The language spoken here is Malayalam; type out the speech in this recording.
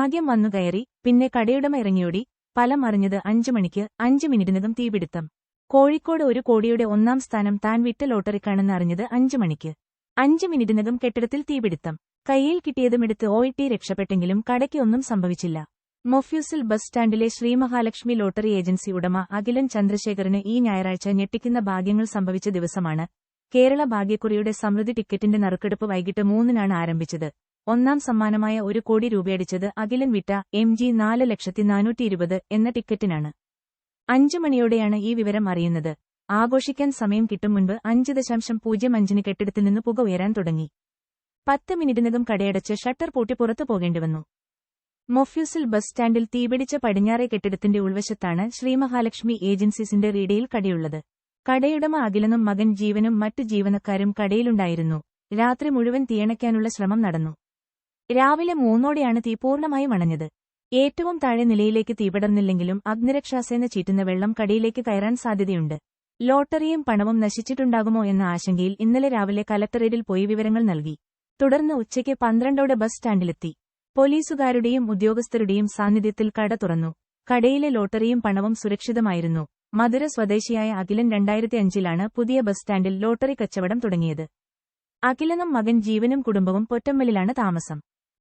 ഭാഗ്യം വന്നുകയറി പിന്നെ കടയുടമ ഇറങ്ങിയോടി. ഫലം അറിഞ്ഞത് അഞ്ചു മണിക്ക് അഞ്ചു മിനിറ്റിനകം തീപിടുത്തം. കോഴിക്കോട് ഒരു കോടിയുടെ ഒന്നാം സ്ഥാനം താൻ വിറ്റ ലോട്ടറിക്കാണെന്ന് അറിഞ്ഞത് അഞ്ചു മണിക്ക്. അഞ്ചു മിനിറ്റിനകം കെട്ടിടത്തിൽ തീപിടുത്തം. കയ്യിൽ കിട്ടിയതുമെടുത്ത് ടി രക്ഷപ്പെട്ടെങ്കിലും കടയ്ക്ക് ഒന്നും സംഭവിച്ചില്ല. മൊഫ്യൂസിൽ ബസ് സ്റ്റാൻഡിലെ ശ്രീമഹാലക്ഷ്മി ലോട്ടറി ഏജൻസി ഉടമ അഖിലൻ ചന്ദ്രശേഖരന് ഈ ഞായറാഴ്ച ഞെട്ടിക്കുന്ന ഭാഗ്യങ്ങൾ സംഭവിച്ച ദിവസമാണ്. കേരള ഭാഗ്യക്കുറിയുടെ സമൃദ്ധി ടിക്കറ്റിന്റെ നറുക്കെടുപ്പ് വൈകിട്ട് മൂന്നിനാണ് ആരംഭിച്ചത്. ഒന്നാം സമ്മാനമായ ഒരു കോടി രൂപയടിച്ചത് അഖിലൻ വിട്ട എം ജി നാല് ലക്ഷത്തി നാനൂറ്റി ഇരുപത് എന്ന ടിക്കറ്റിനാണ്. അഞ്ചു മണിയോടെയാണ് ഈ വിവരം അറിയുന്നത്. ആഘോഷിക്കാൻ സമയം കിട്ടും മുൻപ് അഞ്ച് ദശാംശം പൂജ്യം അഞ്ചിന് കെട്ടിടത്തിൽ നിന്ന് പുക ഉയരാൻ തുടങ്ങി. പത്ത് മിനിറ്റിനകം കടയടച്ച് ഷട്ടർ പൂട്ടി പുറത്തു പോകേണ്ടി വന്നു. മൊഫ്യൂസിൽ ബസ് സ്റ്റാൻഡിൽ തീപിടിച്ച പടിഞ്ഞാറേ കെട്ടിടത്തിന്റെ ഉൾവശത്താണ് ശ്രീമഹാലക്ഷ്മി ഏജൻസീസിന്റെ റീഡയിൽ കടയുള്ളത്. കടയുടമ അഖിലനും മകൻ ജീവനും മറ്റു ജീവനക്കാരും കടയിലുണ്ടായിരുന്നു. രാത്രി മുഴുവൻ തീയണയ്ക്കാനുള്ള ശ്രമം നടന്നു. രാവിലെ മൂന്നോടെയാണ് തീ പൂർണമായും മണഞ്ഞത്. ഏറ്റവും താഴെ നിലയിലേക്ക് തീപടർന്നില്ലെങ്കിലും അഗ്നിരക്ഷാസേന ചീറ്റുന്ന വെള്ളം കടിയിലേക്ക് കയറാൻ സാധ്യതയുണ്ട്. ലോട്ടറിയും പണവും നശിച്ചിട്ടുണ്ടാകുമോ എന്ന ആശങ്കയിൽ ഇന്നലെ രാവിലെ കലക്ടറേറ്റിൽ പോയി വിവരങ്ങൾ നൽകി. തുടർന്ന് ഉച്ചയ്ക്ക് പന്ത്രണ്ടോടെ ബസ് സ്റ്റാൻഡിലെത്തി. പോലീസുകാരുടെയും ഉദ്യോഗസ്ഥരുടെയും സാന്നിധ്യത്തിൽ കട തുറന്നു. കടയിലെ ലോട്ടറിയും പണവും സുരക്ഷിതമായിരുന്നു. മധുര സ്വദേശിയായ അഖിലൻ രണ്ടായിരത്തി അഞ്ചിലാണ് പുതിയ ബസ് സ്റ്റാൻഡിൽ ലോട്ടറി കച്ചവടം തുടങ്ങിയത്. അഖിലനും മകൻ ജീവനും കുടുംബവും പൊറ്റമ്മലിലാണ് താമസം.